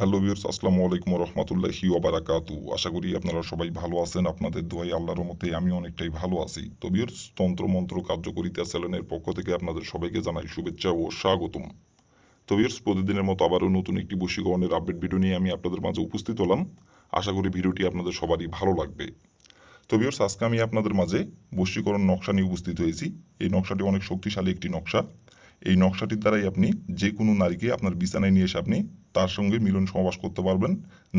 Hello viewers আসসালামু আলাইকুম রহমতুল্লাহি ওবারাকাতু আশা করি আপনারা সবাই ভালো আছেন, আপনাদের দোয়াই আল্লাহর মতে আমি অনেকটাই ভালো আছি। তো ভিউয়ার্স তন্ত্র মন্ত্র কার্যকরিতা চ্যানেলের পক্ষ থেকে আপনাদের সবাইকে জানাই শুভেচ্ছা ও স্বাগতম। তো ভিউয়ার্স প্রতিদিনের মতো আবারও নতুন একটি বশীকরণের আপডেট ভিডিও নিয়ে আমি আপনাদের মাঝে উপস্থিত হলাম। আশা করি ভিডিওটি আপনাদের সবারই ভালো লাগবে। তো ভিউয়ার্স আজকে আমি আপনাদের মাঝে বশীকরণ নকশা নিয়ে উপস্থিত হয়েছি। এই নকশাটি অনেক শক্তিশালী একটি নকশা। এই নকশাটির দ্বারাই আপনি যে কোনো নারীকে আপনার বিছানায় নিয়ে এসে আপনি তার সঙ্গে মিলন সমাবাস করতে পারবেন।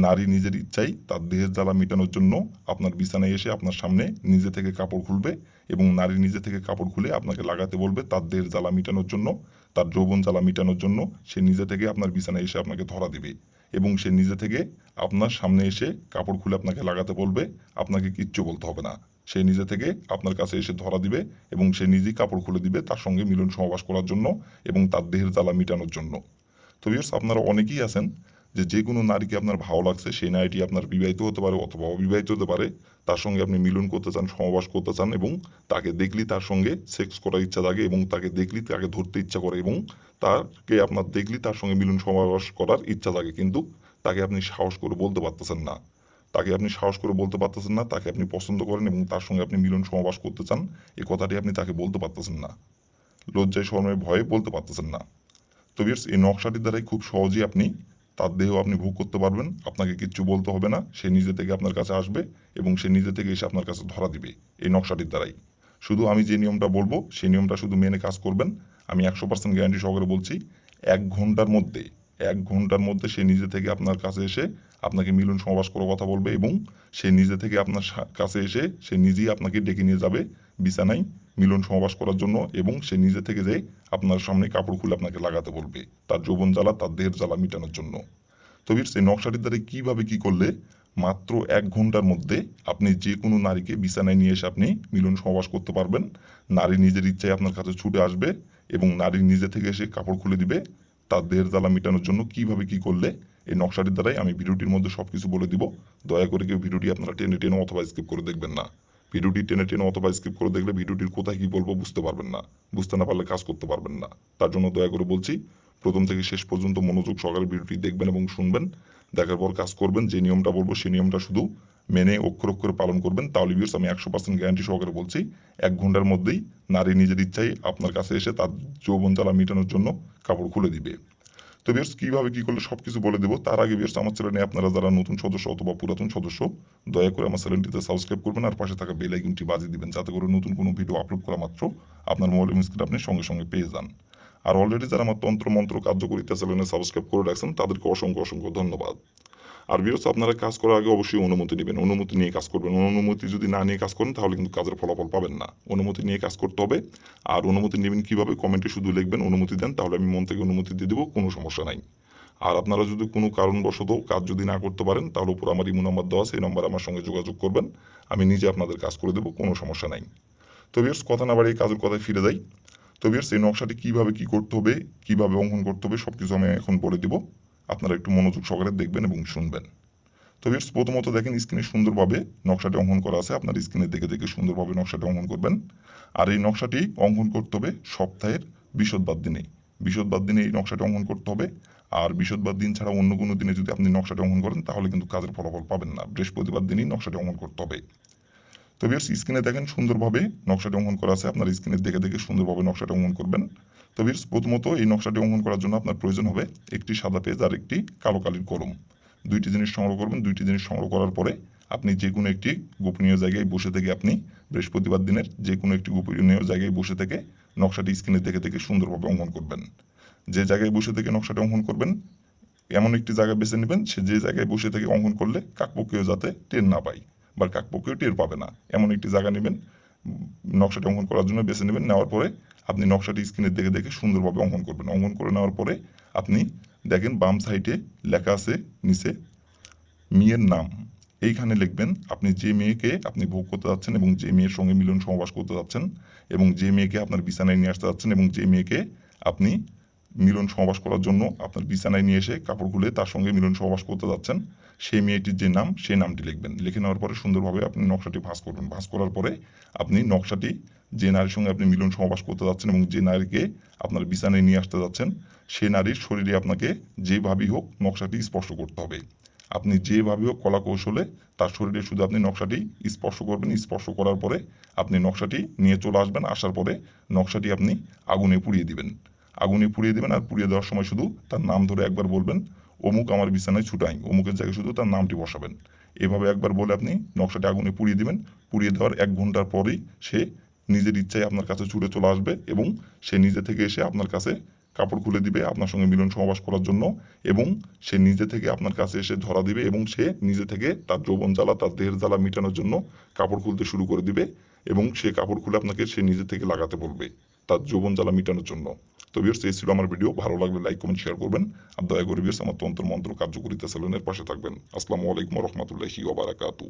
নারী নিজের ইচ্ছাই তার দেহের জ্বালা মেটানোর জন্য আপনার বিছানায় এসে আপনার সামনে নিজে থেকে কাপড় খুলবে এবং নারী নিজে থেকে কাপড় খুলে আপনাকে লাগাতে বলবে তার দেহের জ্বালা মেটানোর জন্য, তার যৌবন জ্বালা মেটানোর জন্য সে নিজে থেকে আপনার বিছানায় এসে আপনাকে ধরা দিবে এবং সে নিজে থেকে আপনার সামনে এসে কাপড় খুলে আপনাকে লাগাতে বলবে, আপনাকে কিচ্ছু বলতে হবে না। সে নিজে থেকে আপনার কাছে এসে ধরা দিবে এবং সে নিজেই কাপড় খুলে দিবে তার সঙ্গে মিলন সহবাস করার জন্য এবং তার দেহের জ্বালা মেটানোর জন্য। তো ভিউয়ার্স আপনারা অনেকেই আছেন যে যে কোনো নারীকে আপনার ভালো লাগছে, সেই নারীটি আপনার বিবাহিত হতে পারে অথবা অবিবাহিত হতে পারে, তার সঙ্গে আপনি মিলন করতে চান সহবাস করতে চান এবং তাকে দেখলেই তার সঙ্গে সেক্স করার ইচ্ছা জাগে এবং তাকে দেখলেই তাকে ধরতে ইচ্ছা করে এবং তাকে আপনার দেখলেই তার সঙ্গে মিলন সহবাস করার ইচ্ছা জাগে। কিন্তু তাকে আপনি সাহস করে বলতে পারতেছেন না। তাকে আপনি সাহস করে বলতে পারতেছেন না, তাকে আপনি পছন্দ করেন এবং তার সঙ্গে আপনি মিলন সমাবাস করতে চান এই কথাটি আপনি তাকে বলতে পারতেছেন না। লজ্জায় শর্মের ভয়ে বলতে পারতেছেন না। তো বিয়ার্স এই নকশাটির দ্বারাই খুব সহজেই আপনি তার দেহ আপনি ভোগ করতে পারবেন। আপনাকে কিচ্ছু বলতে হবে না। সে নিজে থেকে আপনার কাছে আসবে এবং সে নিজে থেকে এসে আপনার কাছে ধরা দিবে এই নকশাটির দ্বারাই। শুধু আমি যে নিয়মটা বলব সেই নিয়মটা শুধু মেনে কাজ করবেন। আমি একশো পার্সেন্ট গ্যারান্টি সহকারে বলছি, এক ঘণ্টার মধ্যে, এক ঘণ্টার মধ্যে সে নিজে থেকে আপনার কাছে এসে আপনাকে মিলন সমাবাস করার কথা বলবে এবং সে নিজে থেকে আপনার কাছে এসে সে নিজেই আপনাকে ডেকে নিয়ে যাবে বিছানায়। মিলন সমাবাস করার জন্য এবং সে নিজে থেকে যে আপনার সামনে কাপড় খুলে আপনাকে লাগাতে বলবে তার যৌবন জ্বালা তার দেহের জ্বালা মেটানোর জন্য। তো ভিউয়ার্স, এই নকশাটির দ্বারা কীভাবে কি করলে মাত্র এক ঘণ্টার মধ্যে আপনি যে কোনো নারীকে বিছানায় নিয়ে এসে আপনি মিলন সমাবাস করতে পারবেন। নারী নিজের ইচ্ছায় আপনার কাছে ছুটে আসবে এবং নারী নিজে থেকে এসে কাপড় খুলে দিবে তার দেহের জ্বালা মেটানোর জন্য কীভাবে কি করলে এই নকশাটির দ্বারাই আমি ভিডিওটির মধ্যে সব কিছু বলে দিব। দয়া করে কেউ ভিডিওটি আপনারা টেনে টেনে অথবা স্কিপ করে দেখবেন না। ভিডিওটি টেনে টেনে অথবা স্কিপ করে দেখলে ভিডিওটির কোথায় কি বলব বুঝতে পারবেন না। বুঝতে না পারলে কাজ করতে পারবেন না। তার জন্য দয়া করে বলছি, প্রথম থেকে শেষ পর্যন্ত মনোযোগ সহকারে ভিডিওটি দেখবেন এবং শুনবেন। দেখার পর কাজ করবেন, যে নিয়মটা বলব সেই নিয়মটা শুধু মেনে অক্ষর অক্ষরে পালন করবেন। তাহলে ভিউর্স আমি একশো পার্সেন্ট গ্যারান্টি সহকারে বলছি, এক ঘণ্টার মধ্যেই নারী নিজের ইচ্ছাই আপনার কাছে এসে তার যৌবন জ্বালা মেটানোর জন্য কাপড় খুলে দিবে। তো বিয়ার্স কীভাবে কী করলে সব কিছু বলে দেবো? তার আগে বিয়ার্স আমার চ্যানেলে আপনারা যারা নতুন সদস্য অথবা পুরাতন সদস্য, দয়া করে আমার চ্যানেলটিতে সাবস্ক্রাইব করবেন আর পাশে থাকা বেল আইকনটি বাজিয়ে দিবেন, যাতে করে নতুন কোনো ভিডিও আপলোড করা মাত্র আপনার মোবাইল স্ক্রিন আপনি সঙ্গে সঙ্গে পেয়ে যান। আর অলরেডি যারা আমার তন্ত্র মন্ত্র কার্যকরিতা চ্যানেলে সাবস্ক্রাইব করে রাখছেন, তাদেরকে অসংখ্য অসংখ্য ধন্যবাদ। আর বিরস আপনারা কাজ করার আগে অবশ্যই অনুমতি নেবেন। অনুমতি নিয়ে কাজ করবেন। অনুমতি যদি না নিয়ে কাজ করেন, তাহলে কিন্তু কাজের ফলাফল পাবেন না। অনুমতি নিয়ে কাজ করতে হবে। আর অনুমতি নেবেন কীভাবে, কমেন্টে শুধু লিখবেন অনুমতি দেন, তাহলে আমি মন থেকে অনুমতি দিয়ে দেবো, কোনো সমস্যা নাই। আর আপনারা যদি কোনো কারণবশত কাজ যদি না করতে পারেন, তাহলে উপর আমার ইমো নাম্বার দেওয়া আছে, এই নাম্বারে আমার সঙ্গে যোগাযোগ করবেন। আমি নিজে আপনাদের কাজ করে দেবো, কোনো সমস্যা নাই। তো বিয়ার্স কথা না বাড়িয়ে কাজের কথায় ফিরে যাই। তো বিয়ার্স এই নকশাটি কীভাবে কী করতে হবে, কীভাবে অঙ্কন করতে হবে সব কিছু আমি এখন বলে দিব। আপনারা একটু মনোযোগ সহকারে দেখবেন এবং শুনবেন। তো বিয়ার্স প্রথমত দেখেন স্ক্রিনে সুন্দরভাবে নকশাটি অঙ্কন করা আছে। আপনার স্ক্রিনে দেখে দেখে সুন্দরভাবে নকশাটি অঙ্কন করবেন। আর এই নকশাটি অঙ্কন করতে হবে সপ্তাহের বিশদবার দিনে বিশদবার দিনে এই নকশাটি অঙ্কন করতে হবে। আর বিশদবার দিন ছাড়া অন্য কোনো দিনে যদি আপনি নকশাটি অঙ্কন করেন, তাহলে কিন্তু কাজের ফলাফল পাবেন না। বৃহস্পতিবার দিনই নকশাটি অঙ্কন করতে হবে। তো বিয়ার্স স্ক্রিনে দেখেন সুন্দরভাবে নকশাটি অঙ্কন করা আছে। আপনার স্ক্রিনে দেখে দেখে সুন্দরভাবে নকশাটি অঙ্কন করবেন। তো বিয়ার্স প্রথমত এই নকশাটি অঙ্কন করার জন্য আপনার প্রয়োজন হবে একটি সাদা পেজ আর একটি কালো কালির কলম। দুইটি জিনিস সংগ্রহ করবেন, দুইটি জিনিস সংগ্রহ করার পরে আপনি যে কোনো একটি গোপনীয় জায়গায় বসে থেকে আপনি বৃহস্পতিবার দিনের যে কোনো একটি গোপনীয় জায়গায় বসে থেকে নকশাটি স্ক্রিনে দেখে দেখে সুন্দরভাবে অঙ্কন করবেন। যে জায়গায় বসে থেকে নকশাটি অঙ্কন করবেন, এমন একটি জায়গা বেছে নেবেন, সে যে জায়গায় বসে থেকে অঙ্কন করলে কাকপক্ষীয় যাতে টের না পায় বা কাকপক্ষীয় টের পাবে না। এমন একটি জায়গা নেবেন, নকশাটি অঙ্কন করার জন্য বেছে নেবেন, নেওয়ার পরে আপনি নকশাটি স্ক্রিনে দেখে দেখে সুন্দরভাবে অঙ্কন করবেন। অঙ্কন করে নেওয়ার পরে আপনি দেখেন বাম সাইডে লেখা আছে নিচে মেয়ের নাম। এইখানে লিখবেন, আপনি যে মেয়েকে আপনি ভোগ করতে যাচ্ছেন এবং যে মেয়ের সঙ্গে মিলন সমাবাস করতে যাচ্ছেন এবং যে মেয়েকে আপনার বিছানায় নিয়ে আসতে যাচ্ছেন এবং যে মেয়েকে আপনি মিলন সমাবাস করার জন্য আপনার বিছানায় নিয়ে এসে কাপড় খুলে তার সঙ্গে মিলন সমাবাস করতে যাচ্ছেন। সেই মেয়েটির যে নাম সেই নামটি লিখবেন। লিখে নেওয়ার পরে সুন্দরভাবে আপনি নকশাটি ভাঁজ করবেন। ভাঁজ করার পরে আপনি নকশাটি যে নারীর সঙ্গে আপনি মিলন সমাবাস করতে যাচ্ছেন এবং যে নারীকে আপনার বিছানায় নিয়ে আসতে যাচ্ছেন, সে নারীর শরীরে আপনাকে যেভাবেই হোক নকশাটি স্পর্শ করতে হবে। আপনি যেভাবে হোক কলা কৌশলে তার শরীরে শুধু আপনি নকশাটি স্পর্শ করবেন, স্পর্শ করার পরে আপনি নকশাটি নিয়ে চলে আসবেন। আসার পরে নকশাটি আপনি আগুনে পুড়িয়ে দিবেন। আগুনে পুড়িয়ে দেবেন আর পুড়িয়ে দেওয়ার সময় শুধু তার নাম ধরে একবার বলবেন, অমুক আমার বিছানায় ছুটাই অমুকের জায়গায় শুধু তার নামটি বসাবেন। এভাবে একবার বলে আপনি নকশাটি আগুনে পুড়িয়ে দিবেন। পুড়িয়ে দেওয়ার এক ঘণ্টার পরেই সে নিজের ইচ্ছায় আপনার কাছে ছুটে চলে আসবে এবং সে নিজে থেকে এসে আপনার কাছে কাপড় খুলে দিবে আপনার সঙ্গে মিলন সমাবাস করার জন্য এবং সে নিজে থেকে আপনার কাছে এসে ধরা দিবে এবং সে নিজে থেকে তার যৌবন জ্বালা, তার দেহের জ্বালা মেটানোর জন্য কাপড় খুলতে শুরু করে দিবে এবং সে কাপড় খুলে আপনাকে সে নিজে থেকে লাগাতে বলবে তার যৌবন জ্বালা মেটানোর জন্য। তো ভিউর্স এই ছিল আমার ভিডিও ভালো লাগলে লাইক কমেন্ট শেয়ার করবেন। আর দয়া করে ভিউর্স আমার তন্ত্র মন্ত্র কার্যকরিতা সেলুনের পাশে থাকবেন। আসসালামু আলাইকুম রহমতুল্লাহি ওবারাকাতু